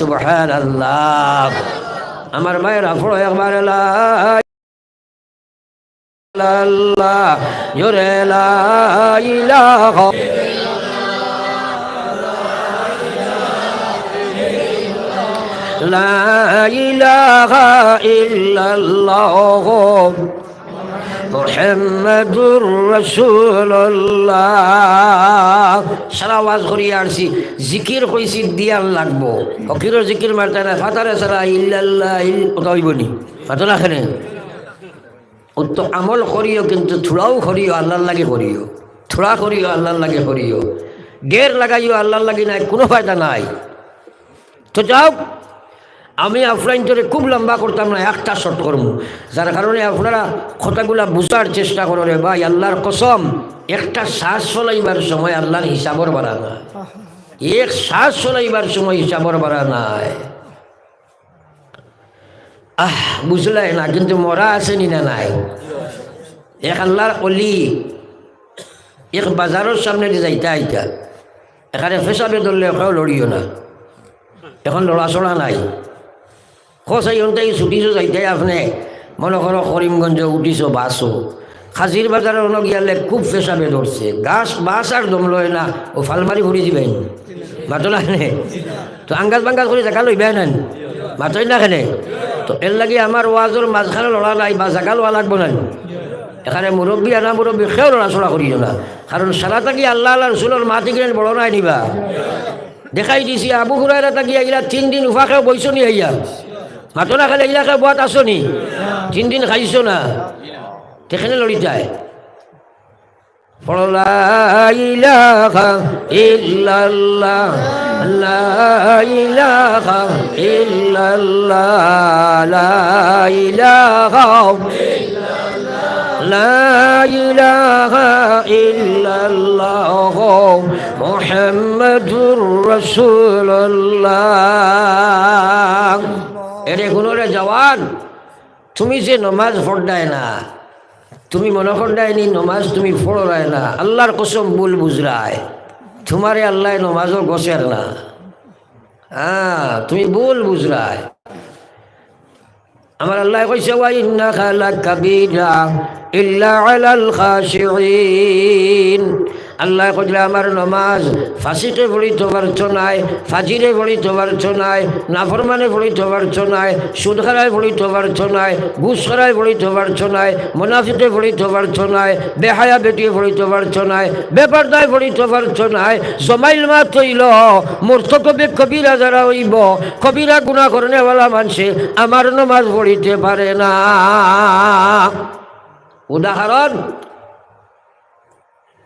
সুবহান আল্লাহ আমার মায়ের আফড়ো একবার লা আল্লাহ জোরে লা ইলাহা لا إله إلا الله মোহাম্মদুর রসুল্লাহ সারা আওয়াজ করিয়া আসছি জিকির কইছি দিয়ার লাগবো। ফকিরও জিকির মারতে না, ফাতারে সারা ইল্লাল্লাহ, ইল, কথা হইবনি ফাতো না খেলে? তো আমল করিও, কিন্তু থোড়াও করিও, আল্লাহর লাগে করিও। থোড়া করিও, আল্লাহর লাগে করিও। গের লাগাইও, আল্লাহর লাগে নাই, কোনো ফায়দা নাই। তো যাও আমি আফলাইনটারে খুব লম্বা করতাম না, একটা শর্ট করব। যার কারণে আপনারা কথাগুলা বুঝার চেষ্টা করো ভাই, আল্লাহর কসম, একটা শ্বাস চলাইবার সময় আল্লাহর হিসাবর বাড়া না এক শ্বাস চলাইবার সময় হিসাবর বাড়া নাই। আহ বুঝলাই না, কিন্তু মরা আসেনি না নাই? এক আল্লাহর অলি, এক বাজারের সামনে যাইতা আইতা। এখানে ফেসাবে ধরলে এখানেও লড়িও না। এখন লড়াচড়া নাই। খসাই অন্তাই ছুটিছো যাইতে আপনি মনে করো করিমগঞ্জ উঠিছো বাসো খাজির বাজারে অন্য গিয়ালে খুব পেশাবে ধরছে গাছ বাস আর দম লয় না, ও ফালমারি ঘুরি দিবেন মাতো না তো আঙ্গাজ বাঙ্গাজ করে দেখা লইবে না মাতই না খেনে তো এর লাগে আমার ওয়াজর মাঝখানে লড়া নাই বা জাগা লওয়া লাগবো না এখানে মুরব্বী আনা মুরব্বী সেও লড়াচড়া করিও না। কারণ সারা থাকি আল্লাহ আল্লাহ রসুলের মাতি কিনে বড় নাই নিবা। দেখাই দিছি, আবু হুরাইরা থাকি এগুলা তিন দিন উফাকেও বইছ নি হইয়া মাতো না খালে এগুলাকে বাত আসো নি তিন দিন খাইছো না সেখানে লড়ি যায় ইল্লাল্লাহ লা ইলাহা ইল্লাল্লাহ লা ইলাহা لا إله إلا الله محمد رسول الله এরে গুণরে জওয়ান, তুমি যে নমাজ পড়ায় না, তুমি মনে করডায় নি নমাজ তুমি পড়ায় না, আল্লাহর কসম ভুল বুঝরায়, তোমারে আল্লাহ নমাজও গছের না। হ্যাঁ তুমি ভুল বুঝরায়। আমার আল্লাহ কইছে, ওয়া ইন্নাকা লাকাবিরা ইল্লা আলাল খাশিঈন। আল্লাহ কইলে আমার নমাজ, ফাঁসিতে পড়িতে পারছ নাই ফাজিরে পড়িতে পারছ নাই নাফরমানে পড়িতে পারছ নাই সুদ খারায় পড়িতে পারছ নাই ঘুষ খারায় পড়িতে পারছ নাই মুনাফিতে পড়িতে পারছ নাই বেহায়া বেটি পড়িতে পারছ নাই বেপারদায় পড়িতে পারছ নাই জমাইল মা তৈল মূর্খ কবি কবিরা যারা হইব, কবিরা গুণা করনেওয়ালা মানুষে আমার নমাজ পড়িতে পারে না। উদাহরণ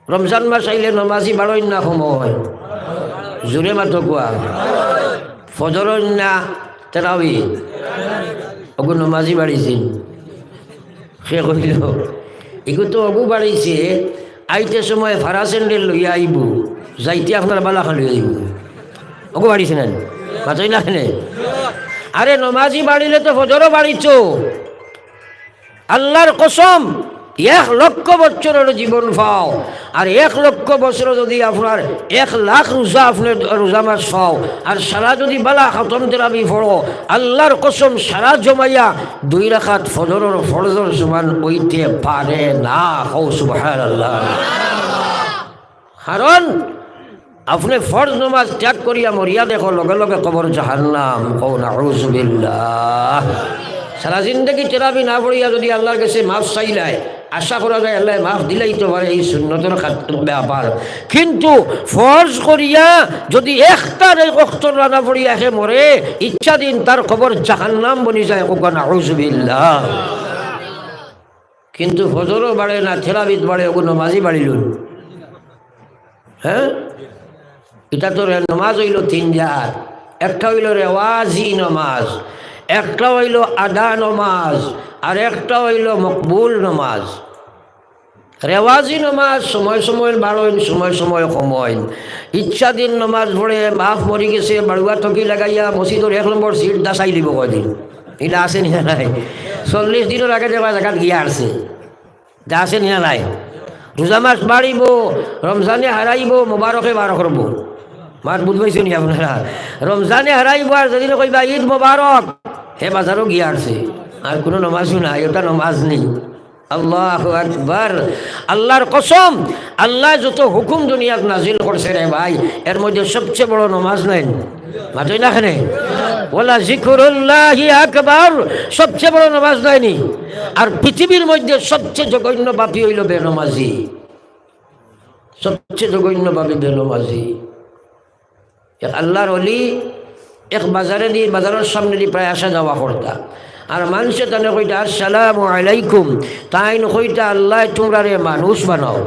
রমজান মাস আইলে নমাজি বারোই না সময়। জোরে মাতো কোৱা ফজর না তেরাবি অগু নমাজি বাড়িছিল সে কহিল এগু তো অগু বাড়িছে, আইতে সময় ভাড়া স্যান্ডেল লইয়া আইব, যাইতে আপনার বালাখান লই আইব। অগু বাড়িছে না মাতই না খেনে আরে নমাজি বাড়িলে তো ফজরও বাড়িছ। আল্লাহর কসম এক লক্ষ বছরের জীবন পাও। আর এক লক্ষ বছর যদি আপনার এক লাখ রোজা আপনার রোজা মাস পাও, আর সারা যদি বালা খতম তেরাবি ফড়ো আল্লাহর কসম সারা জমাইয়া দুই রাখাত ফজরের ফরজর সমান ওইতে পারে না। হৌ সুবাহ আল্লাহ কারণ আপনি ফরজ নমাজ ত্যাগ করিয়া মরিয়া দেখো, লগে লগে কবর জাহান্নাম। কৌ না সারা জিন্দগি তেরাবি না পড়িয়া যদি আল্লাহর কাছে মাফ চাইলায় আশা করা যায়, আল্লাহ মাফ দিলেই তো পারে এই শূন্যতর ব্যাপার। কিন্তু ফরজ করিয়া যদি একটার অক্তর রানা পড়িয়া সে মরে, ইচ্ছা দিন তার খবর জাহান্নাম বনি যায় কোকান আউজবিল্লা কিন্তু ফজরও বাড়ে না থেরাবিদ বাড়ে ওগুলো মাঝি বাড়িল হ্যাঁ? এটা তো নমাজ হইল তিন জাত একটা হইল রেওয়াজি নমাজ। একটা হইল আদা নমাজ। আর একটা হইল মকবুল নমাজ। রেওয়াজি নমাজ সময় সময় বাড়ইন, সময় সময় কমইন। ইচ্ছাদিন নমাজ পড়ে মাফ মরি গেছে, বাড়ুয়া থকি লাগাইয়া মসজিদর এক নম্বর সিট দাসাই দিব কদিন এটা আছে নিয়া নাই? চল্লিশ দিনের আগে দেওয়া জায়গাত গিয়া আসছে যা আছে নিয়া নাই? রোজা মাস বাড়িব রমজানে হারাইব মোবারকে বারো করব মার বুঝবাইছে নি আপনারা? রমজানে হারাইব আর যদি কইবা ঈদ মোবারক হে বাজারও গিয়ে আসছে আর কোনো নমাজও নাই ওটা নমাজ নেই। আল্লাহ আকবার। আল্লাহর কসম, আল্লাহ যত হুকুম দুনিয়াত নাজিল করছে রে ভাই, এর মধ্যে সবচেয়ে বড় নমাজ নাই। মাতই না খানে বলা জিকুরুল্লাহ আকবার, সবচেয়ে বড় নমাজ নাইনি। আর পৃথিবীর মধ্যে সবচেয়ে জঘন্য বাপি হইল বেনমাজি। সবচেয়ে জঘন্য বাপি বেনমাজি। আল্লাহর অলি এক বাজারে দিয়ে বাজারের সামনে দিয়ে প্রায় আসা যাওয়া করতা। আর মানুষে তানে কইটা আসসালামু আলাইকুম। তাই কইটা আল্লাহ তোমরা রে মানুষ বানাও।